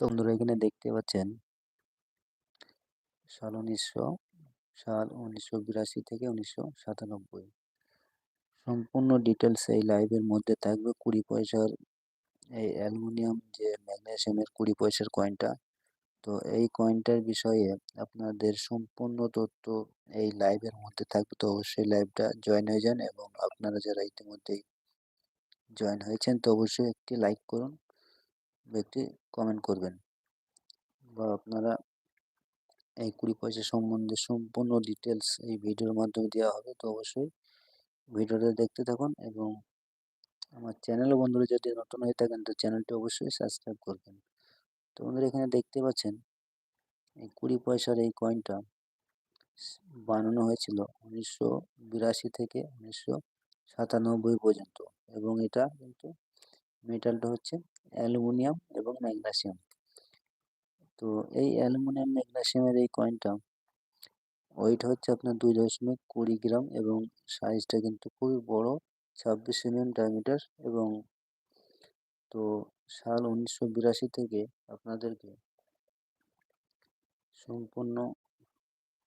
তো বন্ধুরা এখানে দেখতে পাচ্ছেন সাল উনিশশো সাল উনিশশো বিরাশি থেকে উনিশশো সাতানব্বই। সম্পূর্ণ ডিটেলস এই লাইভের মধ্যে থাকবে। কুড়ি পয়সার এই অ্যালুমিনিয়াম যে ম্যাগনেশিয়ামের কুড়ি পয়সার কয়েনটা তো এই কয়েনটার বিষয়ে আপনাদের সম্পূর্ণ তথ্য এই লাইভের মধ্যে থাকবে। তো অবশ্যই লাইভটা জয়েন হয়ে যান এবং আপনারা যারা ইতিমধ্যেই জয়েন হয়েছেন, তো অবশ্যই একটি লাইক করুন। একটি কমেন্ট করবেন বা আপনারা এই কুড়ি পয়সা সম্বন্ধে সম্পূর্ণ ডিটেলস এই ভিডিওর মাধ্যমে দেওয়া হবে, তো অবশ্যই ভিডিওটা দেখতে থাকুন এবং আমার চ্যানেলও বন্ধুরা যদি নতুন হয়ে থাকেন, তো চ্যানেলটি অবশ্যই সাবস্ক্রাইব করবেন। তো বন্ধুরা এখানে দেখতে পাচ্ছেন, এই কুড়ি পয়সার এই কয়েনটা বানানো হয়েছিল উনিশশো বিরাশি থেকে উনিশশো সাতানব্বই পর্যন্ত এবং এটা কিন্তু মেটালটা হচ্ছে অ্যালুমিনিয়াম এবং ম্যাগনেসিয়াম। তো এই অ্যালুমিনিয়াম ম্যাগনেসিয়ামের এই কয়েনটা, ওয়েট হচ্ছে আপনার দুই দশমিক কুড়ি গ্রাম এবং সাইজটা কিন্তু খুবই বড়, ছাব্বিশ এমএম ডায়ামিটার এবং তো সাল উনিশশো বিরাশি থেকে আপনাদেরকে সম্পূর্ণ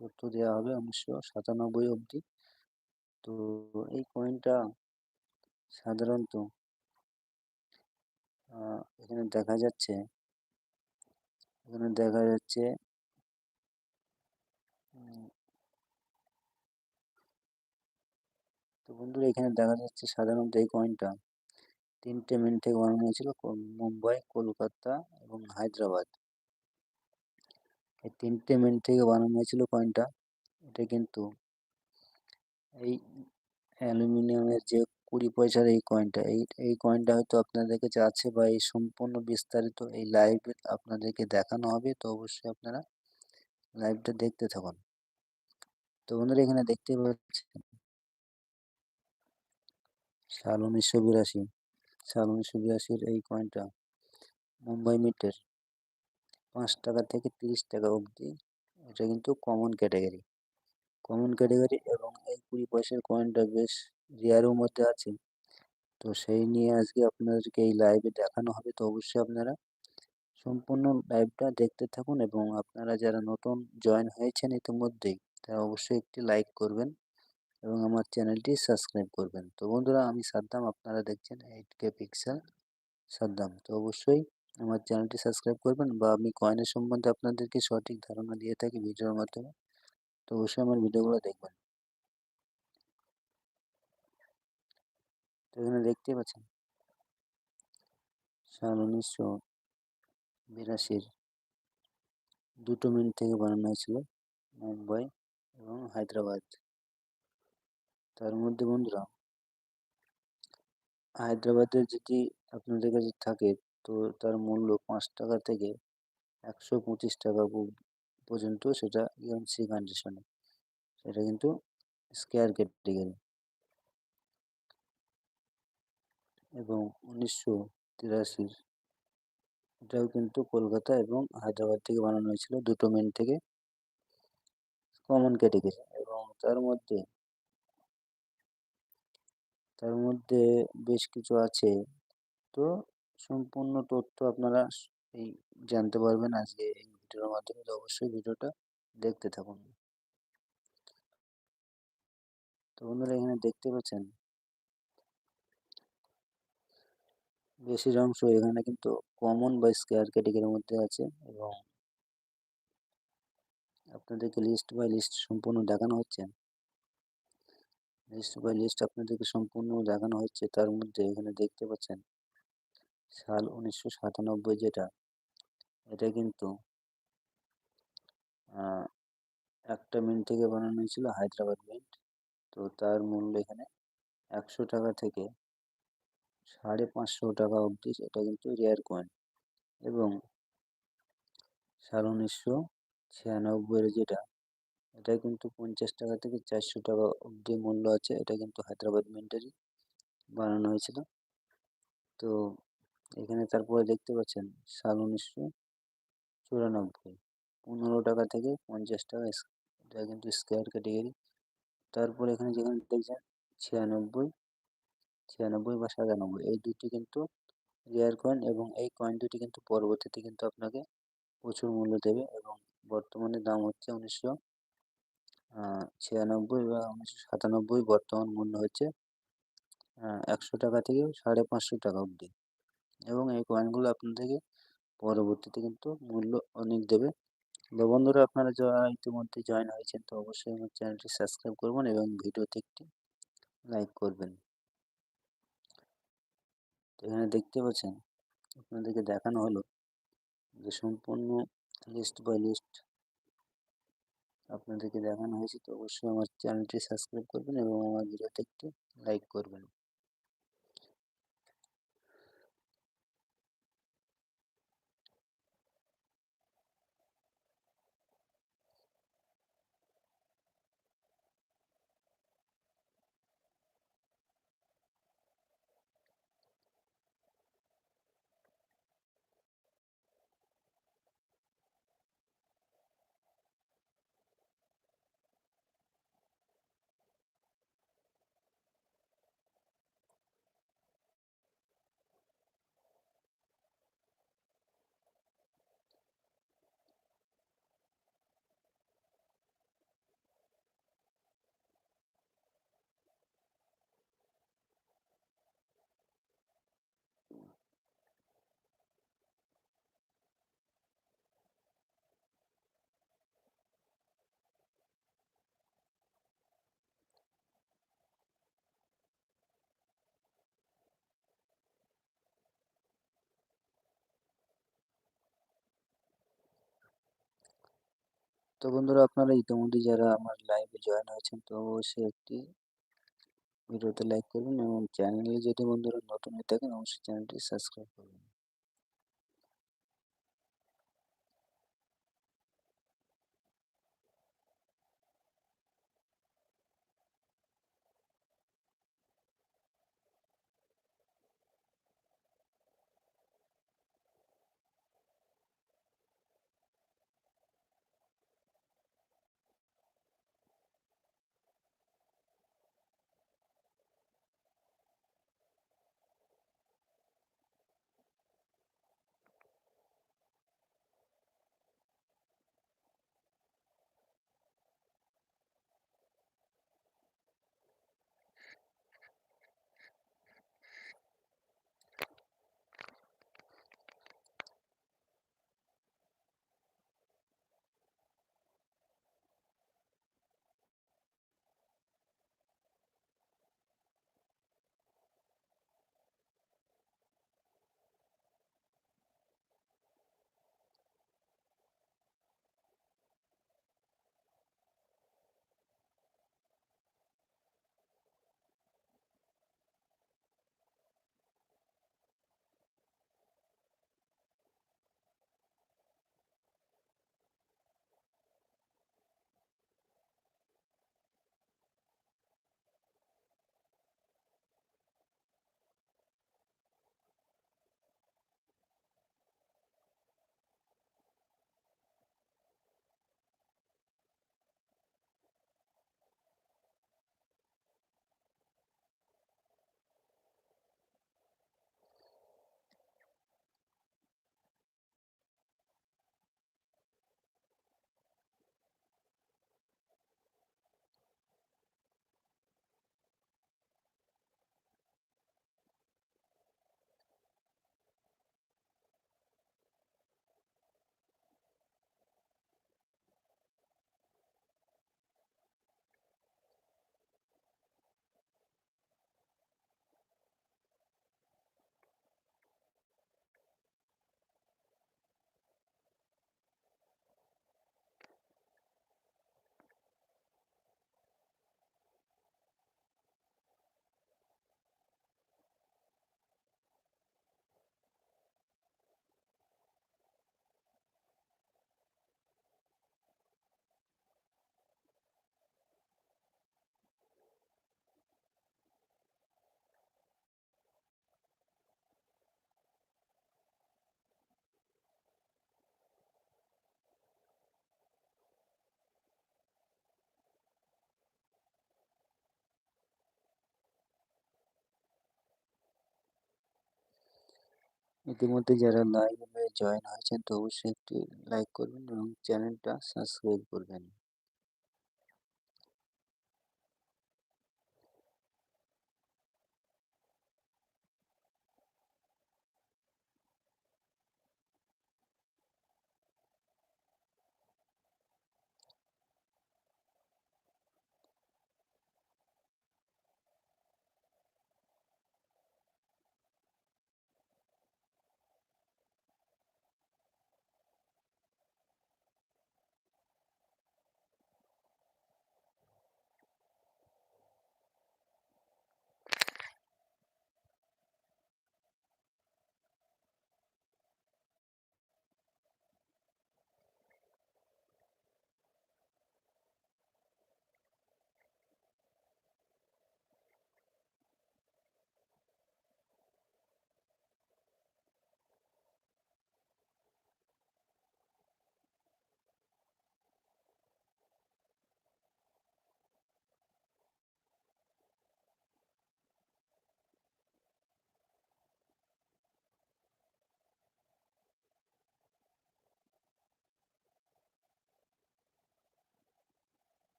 তথ্য দেওয়া হবে উনিশশো সাতানব্বই অবধি। তো এই কয়েনটা সাধারণত এখানে দেখা যাচ্ছে, এখানে দেখা যাচ্ছে তো বন্ধুরা এখানে দেখা যাচ্ছে সাধারণত এই কয়েনটা তিনটে মিনিট থেকে বানানো হয়েছিল মুম্বাই, কলকাতা এবং হায়দ্রাবাদ। এই তিনটে মিনিট থেকে বানানো হয়েছিল কয়েনটা এটা কিন্তু এই অ্যালুমিনিয়ামের যে কুড়ি পয়সার এই কয়েনটা এই এই কয়েনটা হয়তো আপনাদের কাছে আছে বা এই সম্পূর্ণ বিস্তারিত এই লাইভ আপনাদেরকে দেখানো হবে, তো অবশ্যই আপনারা লাইভটা দেখতে থাকুন। তো বন্ধুরা, এখানে দেখতে পাচ্ছেন সাল উনিশশো বিরাশি সাল উনিশশো বিরাশির এই কয়েনটা মুম্বাই মিটের পাঁচ টাকা থেকে তিরিশ টাকা অবধি। এটা কিন্তু কমন ক্যাটাগরি কমন ক্যাটাগরি এবং এই কুড়ি পয়সার কয়েনটা বেশ রেয়ারের মধ্যে আছে। তো সেই নিয়ে আজকে আপনাদেরকে এই লাইভে দেখানো হবে। তো অবশ্যই আপনারা সম্পূর্ণ লাইভটা দেখতে থাকুন এবং আপনারা যারা নতুন জয়েন হয়েছেন ইতিমধ্যেই, তারা অবশ্যই একটি লাইক করবেন এবং আমার চ্যানেলটি সাবস্ক্রাইব করবেন। তো বন্ধুরা, আমি সাদ্দাম, আপনারা দেখছেন এইট কে পিক্সেল সাদ্দাম। তো অবশ্যই আমার চ্যানেলটি সাবস্ক্রাইব করবেন বা আমি কয়েনের সম্বন্ধে আপনাদেরকে সঠিক ধারণা দিয়ে থাকি ভিডিওর মাধ্যমে। তো অবশ্যই আমার ভিডিওগুলো দেখবেন। তো এখানে দেখতে পাচ্ছেন। সাল উনিশশো বিরাশির দুটো মিনিট থেকে বানানো হয়েছিল মুম্বাই এবং হায়দ্রাবাদ। তার মধ্যে বন্ধুরা হায়দ্রাবাদের যদি আপনাদের কাছে থাকে তো তার মূল্য পাঁচ টাকা থেকে একশো পঁচিশ টাকা পর্যন্ত সেটা ইএমসি কন্ডিশনে সেটা কিন্তু স্কেয়ার ক্যাটেগরি এবং উনিশশো তিরাশির এটাও কিন্তু কলকাতা এবং হায়দ্রাবাদ থেকে বানানো হয়েছিল, দুটো মেন থেকে কমন ক্যাটেগরি এবং তার মধ্যে তার মধ্যে বেশ কিছু আছে। তো সম্পূর্ণ তথ্য আপনারা এই জানতে পারবেন আজকে এই ভিডিওর মাধ্যমে। তো অবশ্যই ভিডিওটা দেখতে থাকুন। তো বন্ধুরা এখানে দেখতে পাচ্ছেন বেশির অংশ এখানে কিন্তু কমন বা স্কোয়ার ক্যাটেগরির মধ্যে আছে এবং আপনাদেরকে লিস্ট বাই লিস্ট সম্পূর্ণ দেখানো হচ্ছে। লিস্ট বাই লিস্ট আপনাদেরকে সম্পূর্ণ দেখানো হচ্ছে, তার মধ্যে এখানে দেখতে পাচ্ছেন সাল উনিশশো সাতানব্বই যেটা, এটা কিন্তু একটা মিন্ট থেকে বানানো হয়েছিল হায়দ্রাবাদ মিন্ট তো তার মূল্য এখানে একশো টাকা থেকে সাড়ে পাঁচশো টাকা অবধি এটা কিন্তু রেয়ার কয়েন এবং সাল উনিশশো ছিয়ানব্বইয়ের যেটা, এটা কিন্তু পঞ্চাশ টাকা থেকে চারশো টাকা অবধি মূল্য আছে, এটা কিন্তু হায়দ্রাবাদ মিন্টেরই বানানো হয়েছিল। তো এখানে তারপরে দেখতে পাচ্ছেন সাল উনিশশো চুরানব্বই, পনেরো টাকা থেকে পঞ্চাশ টাকা, এটা কিন্তু স্কোয়ার ক্যাটেগরি তারপর এখানে যেখানে দেখছেন ছিয়ানব্বই ছিয়ানব্বই বা সাতানব্বই, এই দুটি কিন্তু রেয়ার কয়েন এবং এই কয়েন দুটি কিন্তু পরবর্তীতে কিন্তু আপনাকে প্রচুর মূল্য দেবে এবং বর্তমানে দাম হচ্ছে উনিশশো ছিয়ানব্বই বা উনিশশো সাতানব্বই বর্তমান মূল্য হচ্ছে একশো টাকা থেকে সাড়ে পাঁচশো টাকা অবধি। এবং এই কয়েনগুলো আপনাদেরকে পরবর্তীতে কিন্তু মূল্য অনেক দেবে। তো বন্ধুরা, আপনারা যারা ইতিমধ্যে জয়েন হয়েছেন, তো অবশ্যই আমার চ্যানেলটি সাবস্ক্রাইব করবেন এবং ভিডিওতে একটি লাইক করবেন। এখানে দেখতে পাচ্ছেন, আপনাদেরকে দেখানো হলো যে সম্পূর্ণ লিস্ট বাই লিস্ট আপনাদেরকে দেখানো হয়েছে, তো অবশ্যই আমার চ্যানেলটি সাবস্ক্রাইব করবেন এবং আমার ভিডিওতে একটি লাইক করবেন। তো বন্ধুরা, আপনারা ইতিমধ্যে যারা আমার লাইভে জয়েন হয়েছেন, তো অবশ্যই একটি ভিডিওতে লাইক করবেন এবং চ্যানেলে যদি বন্ধুরা নতুন হয়ে থাকেন, অবশ্যই চ্যানেলটি সাবস্ক্রাইব করবেন। ইতিমধ্যে যারা লাইভে জয়েন হয়েছেন তো অবশ্যই একটি লাইক করবেন এবং চ্যানেলটা সাবস্ক্রাইব করবেন।